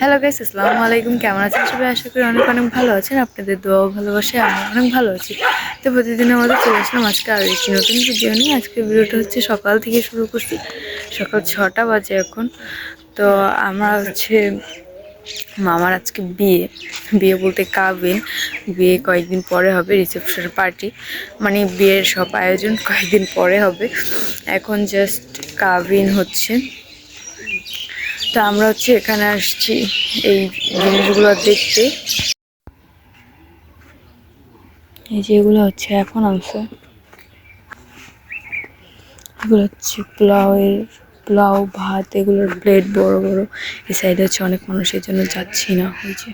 Hello guys আসসালামু আলাইকুম। কেমন আছেন সবাই? আশা করি অনেক অনেক ভালো আছেন। আপনাদের দোয়া ও ভালোবাসায় আমি অনেক ভালো আছি। তো প্রতিদিন আমাদের চলে আসলাম আজকে আর একটি নতুন ভিডিও নিয়ে। আজকে ভিডিওটা হচ্ছে সকাল থেকে শুরু করছি। সকাল ছটা বাজে এখন। তো আমরা হচ্ছে মামার আজকে বিয়ে। বিয়ে বলতে কাবিন। বিয়ে কয়েকদিন পরে হবে রিসেপশন পার্টি মানে বিয়ের সব আয়োজন কয়েকদিন পরে হবে। এখন জাস্ট কাবিন হচ্ছে। তো আমরা হচ্ছে এখানে আসছি, এই জিনিসগুলো দেখতে। এই যেগুলো হচ্ছে এখন আনছে। এগুলো হচ্ছে পোলাওয়ের, পোলাও, ভাত এগুলোর প্লেট বড় বড়। এই সাইডে হচ্ছে অনেক মানুষের জন্য যাচ্ছি না, ওই যে।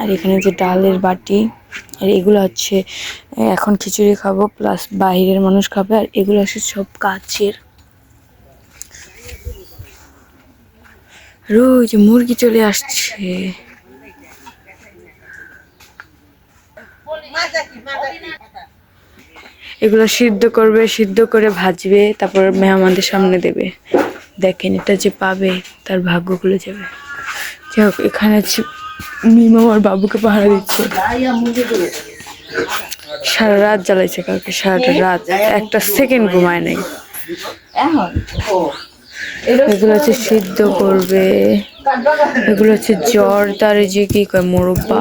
আর এখানে যে ডালের বাটি, আর এগুলো হচ্ছে, এখন খিচুড়ি খাব প্লাস বাইরের মানুষ খাবে, আর এগুলো হচ্ছে সব কাচের রোজ মুরগি চলে আসছে। এগুলো সিদ্ধ করবে, সিদ্ধ করে ভাজবে, তারপর মেহমানদের সামনে দেবে। দেখেন এটা যে পাবে, তার ভাগ্য খুলে যাবে। যাই এখানে হচ্ছে মিমা আমার বাবুকে পাহারা দিচ্ছে। সারা রাত জ্বালাইছে কালকে সারাটা রাত। একটা সেকেন্ড ঘুমায় নাই। এগুলো হচ্ছে সিদ্ধ করবে। এগুলো হচ্ছে জ্বর, তারে যে কি কয় মোরব্বা,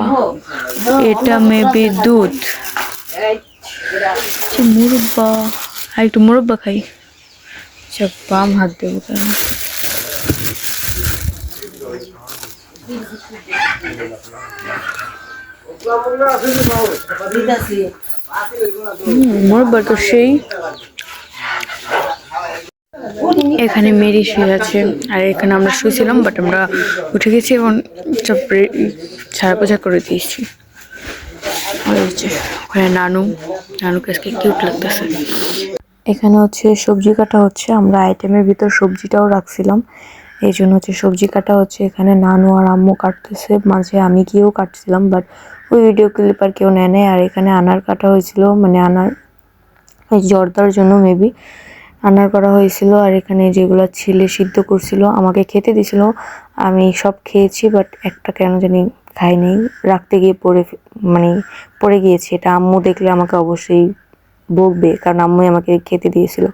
এটা মেবি দুধ। মুরব্বা। আর একটু মুরব্বা খাই। সব বাম হাত দেবো কেন? মুরব্বা তো সেই। এখানে মেরি শুয়ে আছে। আর এখানে আমরা শুয়েছিলাম বাট আমরা উঠে গেছি এবং ছাড়া পোছা করে দিয়েছি। ওখানে নানু, নানুকে আজকে কিউট লাগতেছে। এখানে হচ্ছে সবজি কাটা হচ্ছে, আমরা আইটেমের ভিতর সবজিটাও রাখছিলাম। এই জন্য হচ্ছে সবজি কাটা হচ্ছে, এখানে নানু আর আম্মু কাটতেছে। মাঝে আমি গিয়েও কাটছিলাম বাট ওই ভিডিও ক্লিপ আর কেউ নেয় নাই। আর এখানে আনার কাটা হয়েছিল মানে আনার জর্দার জন্য মেবি রান্নার করা হয়েছিল আর এখানে যেগুলো ছিলে সিদ্ধ করছিল, আমাকে খেতে দিছিল। আমি সব খেয়েছি বাট একটা কেন জানি খাইনি। রাখতে গিয়ে পড়ে মানে পড়ে গিয়েছি। এটা আম্মু দেখলে আমাকে অবশ্যই বকবে, কারণ আম্মুই আমাকে খেতে দিয়েছিল।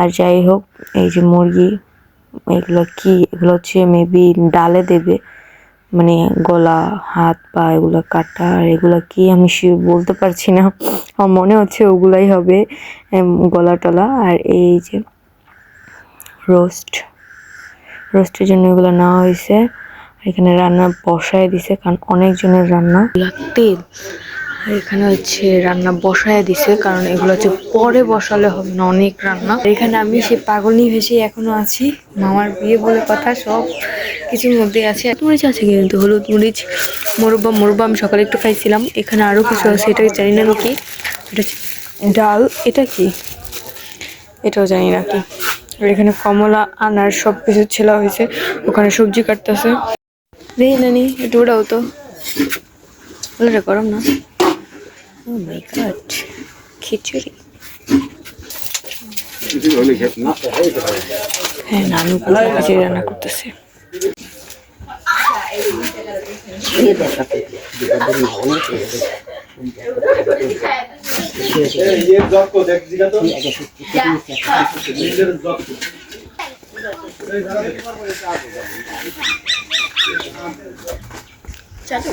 আর যাই হোক, এই যে মুরগি, এগুলো কি? এগুলো হচ্ছে মেবি ডালে দেবে। মানে গলা, হাত, পা, এগুলো কাটা, আর এগুলো কি আমি শিওর বলতে পারছি না। আমার মনে হচ্ছে ওগুলাই হবে গলা টলা। আর এই যে রোস্ট রোস্টের জন্য এগুলো নেওয়া হয়েছে। এখানে রান্না বসায় দিছে, কারণ অনেকজনের রান্না। তেল। এখানে হচ্ছে রান্না বসায় দিছে, কারণ এগুলো হচ্ছে পরে বসালে হবে না, অনেক রান্না। এখানে আমি সেই পাগলনি ভেসে এখনও আছি, মামার বিয়ে বলে কথা, সব কিছুর মধ্যে আছে। মরিচ আছে কিন্তু, হলুদ মরিচ মোরব্বা মোরব্বা আমি সকালে একটু খাইছিলাম। এখানে আরও কিছু আছে, এটা জানি না কি, এটা ডাল, এটা কি? এটাও জানি না কি। এখানে কমলা, আনার সব কিছু ছেলা হয়েছে, ওখানে সবজি কাটতেছে। দেখি নানি, একটু ওটাও তো। গরম না। ও মাই গড খিচুড়ি। হ্যাঁ নানু খিচুড়ি রান্না করতেছে। আচ্ছা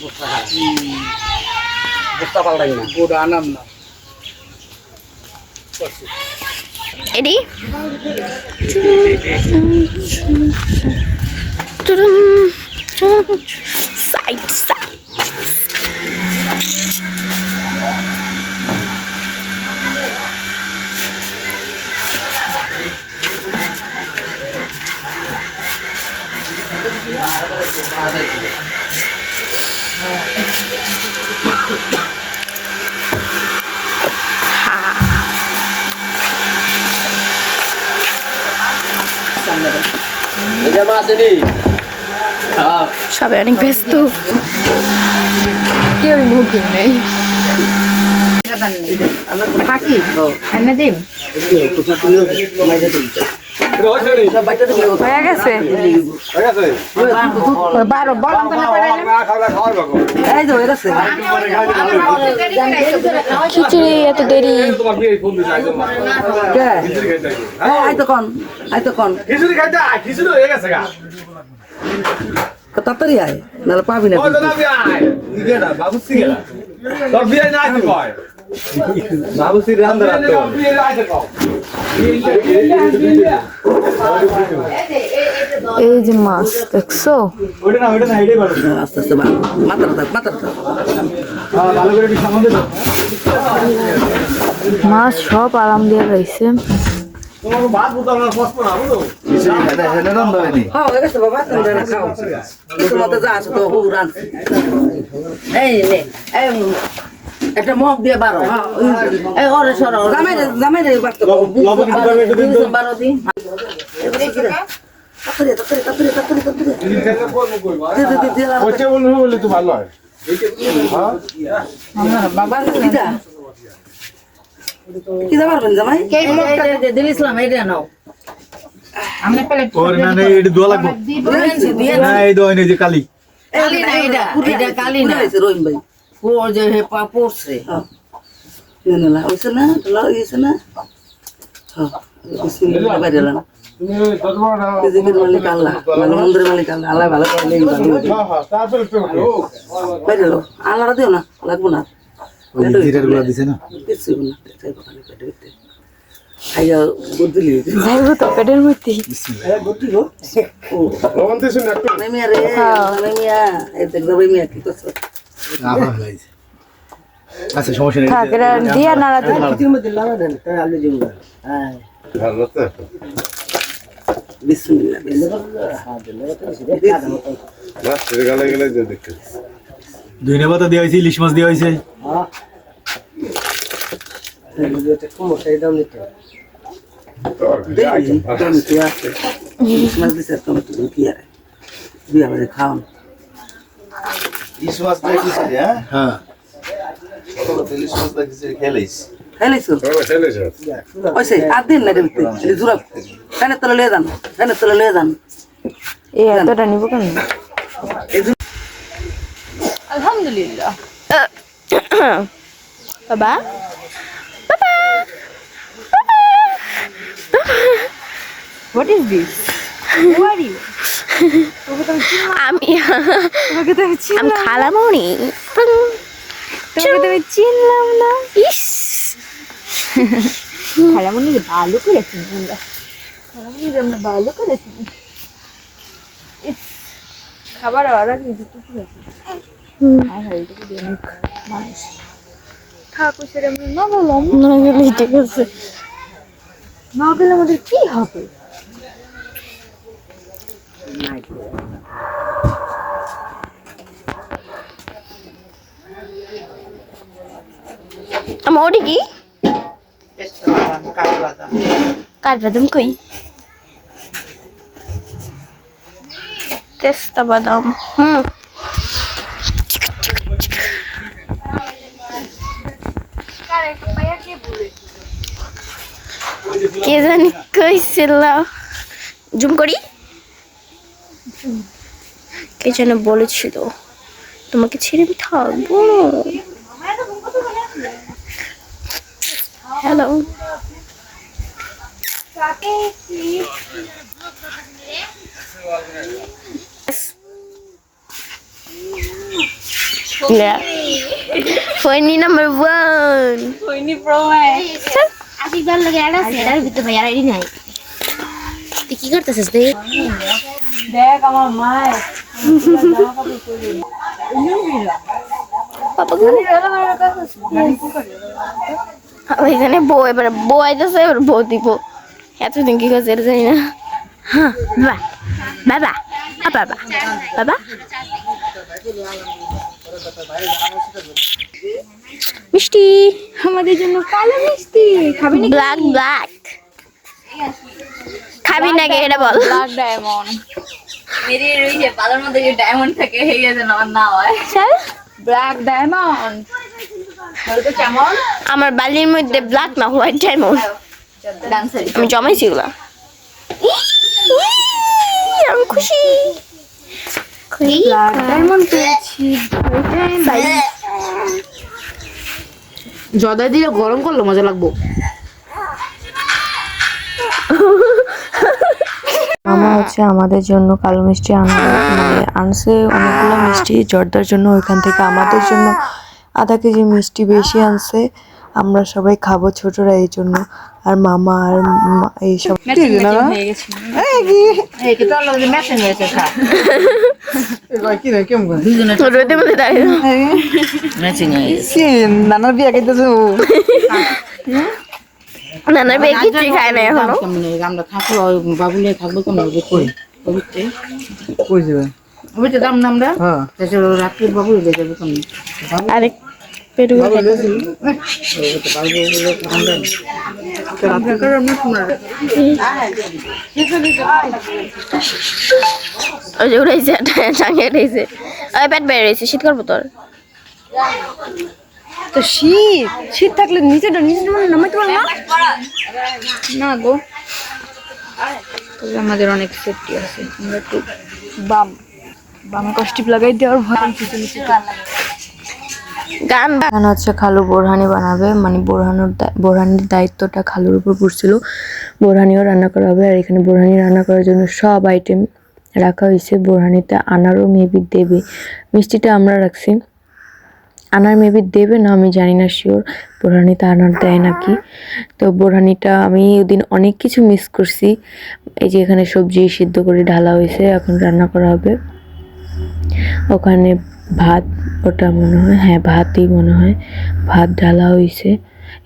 বস্তা খারাপ বস্তা পাল্টাই না গোটা আনাম না এডি সাইড সাইড এটা মাছ নি হ্যাঁ সবাই অনেক ব্যস্ত। থাকি এনে দিন। হয়ে গেছে? বারো হয়ে খিচুড়ি এত দেরি। কে? আই তো কোন আই তো কোন। খিচুড়ি খাইতে খিচুড়ি হয়ে গেছে গা। তাড়াতাড়ি আয় নাহলে পাবি না। এই যে মাছ দেখছ? আস্তে আস্তে মাথা মাথা মাছ সব আরাম দিয়ে রয়েছে। একটা মগ দিয়ে বারো হ্যাঁ এই ওরে সরো জামাই জামাই বারো দিন। তাড়াতাড়ি দে দে দে দে ভালো হয়। বাবা দিদা কি দাবার জামাই দিল ইসলাম নাও। আমনে প্লেট ওর না নেই এটি দোয়া লাগবো। না এই দোয়া নেই যে কালি। কালি না এটা এটা কালি না। রহিম ভাই? ও যে হে পা পড়ছে না না ওইছে না তোলা হইছে না। হ্যাঁ বিসমিল্লাহ বাইরে না তুমি ততবার রিজিকের মালিক আল্লাহ ভালো মন্দিরের মালিক আল্লাহ আল্লাহ ভালো করলে হ্যাঁ, হ্যাঁ, লো আল্লাহ দিও না লাগবো না। ওই যে জিরেরগুলা দিছে না? কিছু না পেটে পেটে পেটে খাইয়া বুদ্ধলি যাইব তো পেটের মধ্যে। ও। লবণ দিয়েছেন একটু? মিয়া রে মিয়া। এই দেখ যাবে মিয়া কি করছ? আহা হয়েছে আচ্ছা সমস্যা নেই। থাক দিয়া নাড়া দিই তো। বিসমিল্লাহ না, ছেড়ে গেলে গেলে যে দেখতে। ধনে পাতা দেওয়া হয়েছে ইলিশ মাছ দেওয়া হয়েছে। বিয়াই তো ভালো। টমেটো আছে ইলিশ মাছ দিছে টমেটো কি আর বিয়া বাড়ি খাওয়ান হ্যাঁ ছেলে সব। ওইসে আর দিন না দেখতে এই জুরা ফ্যানের তলে লিয়ে যান ফ্যানের তলে লিয়ে যান এই নিব কেন আলহামদুলিল্লাহ বাবা হোয়াট ইজ দিস আমি আমি খালামণি তোকে তো চিনলাম না। ইস। খালামণি ভালো করে চিনলাম খালামণি আমরা ভালো করে চিনি খাবার অর্ডার দিতে আর হলদিকে দিয়ে মুখ মানুষ। ঠাকুর সেটা আমরা না বললাম না গেলে ঠিক আছে। না গেলে আমাদের কি হবে? আমার ওটা কি? কাঠবাদাম কই? তেস্তা বাদাম হুম। কে জানি কইছিল। জুম করি? কে যেন বলেছিল তোমাকে ছেড়ে আমি থাকব। Hello Yeah. Number one. Pro নাই তুই বউ এবারে বউ আইতেছে এবার বউ দিব। এতদিন কি করছে এটা জানি না। হ্যাঁ বাবা বাবা বাবা বাবা। মিষ্টি। আমাদের জন্য কালো মিষ্টি। খাবি ব্ল্যাক ব্ল্যাক খাবি নাকি এটা বল। ব্ল্যাক ডায়মন্ড মেরি ওই যে পালার মধ্যে যে ডায়মন্ড থাকে যেন আমার না হয়। ব্ল্যাক ডায়মন্ড বলতো কেমন? আমার বালির মধ্যে ব্ল্যাক না হোয়াইট ডায়মন্ড ডান্সারি আমি জমাইছি ওগুলা। আমি খুশি। ব্ল্যাক ডায়মন্ড পেয়েছি জদা দিয়ে গরম করলে মজা লাগবো। মামা হচ্ছে আমাদের জন্য কালো মিষ্টি আনা মানে আনছে অনেকগুলো মিষ্টি জর্দার জন্য ওইখান থেকে আমাদের জন্য আধা কেজি মিষ্টি বেশি আনছে। আমরা সবাই খাব ছোটরা এই জন্য। আর মামা আর এইসব নানার বিয়া খাইতেছে? ও নানার বেয়ে কিছুই খায় না এখনও? কেমন? আমরা থাকব ওই বাবুলে থাকব কেমন হবে কই? বুঝতে কইছে বুঝতে দাম না আমরা হ্যাঁ রাত্রে বাবুলে দিয়ে যাব কেমন আরেক পেটু ওই যে উড়াইছে টাঙে উড়াইছে ওই পেট বেড়ে রয়েছে শীত করব তোর। তো শীত শীত থাকলে নিচেটা নিচে নামাইতে পারো না? না গো। তবে আমাদের অনেক সেফটি আছে আমরা একটু বাম বাম কষ্টিপ লাগাই দেওয়ার ভয় নিচে নিচে গান এখানে হচ্ছে খালু বোরহানি বানাবে মানে বোরহানোর বোরহানির দায়িত্বটা খালুর উপর পড়ছিল। বোরহানিও রান্না করা হবে আর এখানে বোরহানি রান্না করার জন্য সব আইটেম রাখা হয়েছে। বোরহানিতে আনারও মেবি দেবে। মিষ্টিটা আমরা রাখছি। আনার মেবি দেবে না, আমি জানি না শিওর বোরহানিতে আনার দেয় নাকি? তো বোরহানিটা আমি ওদিন অনেক কিছু মিস করছি। এই যে এখানে সবজি সিদ্ধ করে ঢালা হয়েছে, এখন রান্না করা হবে। ওখানে ভাত, ওটা মনে হয় হ্যাঁ ভাতই মনে হয়। ভাত ঢালা হয়েছে।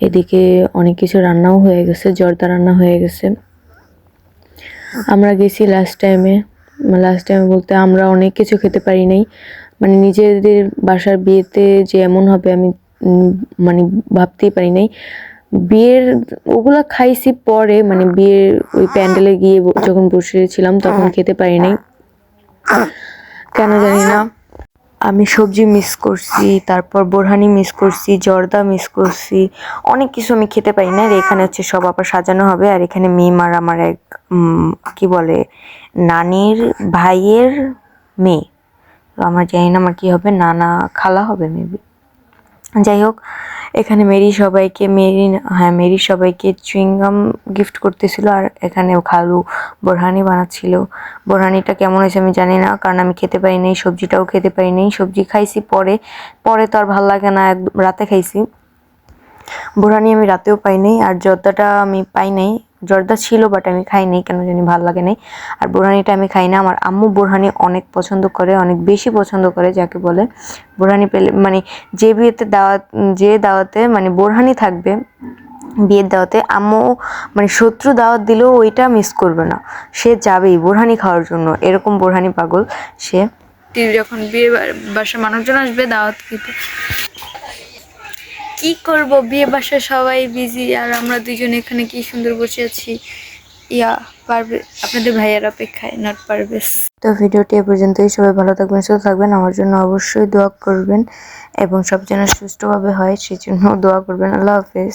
এদিকে অনেক কিছু রান্নাও হয়ে গেছে, জর্দা রান্না হয়ে গেছে। আমরা গেছি লাস্ট টাইমে লাস্ট টাইমে বলতে আমরা অনেক কিছু খেতে পারি নাই। মানে নিজেদের বাসার বিয়েতে যে এমন হবে আমি মানে ভাবতেই পারি নাই। বিয়ের, ওগুলা খাইছি পরে মানে বিয়ের ওই প্যান্ডেলে গিয়ে যখন বসেছিলাম তখন খেতে পারি নাই। কেন জানি না। আমি সবজি মিস করছি, তারপর বোরহানি মিস করছি, জর্দা মিস করছি, অনেক কিছু আমি খেতে পারি না আর এখানে হচ্ছে সব আবার সাজানো হবে, আর এখানে মেয়ে আর আমার এক কি বলে, নানির ভাইয়ের মেয়ে। আমার জানি না আমার কী হবে নানা খালা হবে মেবি যাই হোক, এখানে মেরি সবাইকে, মেরি হ্যাঁ মেরি সবাইকে চুইংগাম গিফট করতেছিল আর এখানে খালু বোরহানি বানাচ্ছিল। বোরহানিটা কেমন হয়েছে আমি জানি না, কারণ আমি খেতে পারি নাই, সবজিটাও খেতে পারি নাই, সবজি খাইছি পরে পরে তো আর ভালো লাগে না রাতে খাইছি। বোরহানি আমি রাতেও পাই নাই আর জর্দাটা আমি পাই নাই জর্দা ছিল বাট আমি খাই নাই কেন জানি ভালো লাগে নাই। আর বোরহানিটা আমি খাই না। আমার আম্মু বোরহানি অনেক পছন্দ করে, অনেক বেশি পছন্দ করে, যাকে বলে। বোরহানি পেলে মানে যে বিয়েতে দাওয়াত, যে দাওয়াতে মানে বোরহানি থাকবে, বিয়ের দাওয়াতে, আম্মু মানে শত্রু দাওয়াত দিলেও ওইটা মিস করবে না। সে যাবেই বোরহানি খাওয়ার জন্য। এরকম বোরহানি পাগল সে। যখন বিয়ে, বাসার মানুষজন আসবে দাওয়াত খেতে কি করব? বিয়ে বাসায় সবাই বিজি আর আমরা দুজন এখানে কি সুন্দর বসে আছি? ইয়া, পারবে আপনাদের ভাইয়ার অপেক্ষায় নট পারবেস। তো ভিডিওটি এ পর্যন্তই। সবাই ভালো থাকবেন, সুস্থ থাকবেন। আমার জন্য অবশ্যই দোয়া করবেন এবং সব যেন সুস্থভাবে হয়, সেই জন্য দোয়া করবেন। আল্লাহ হাফেজ।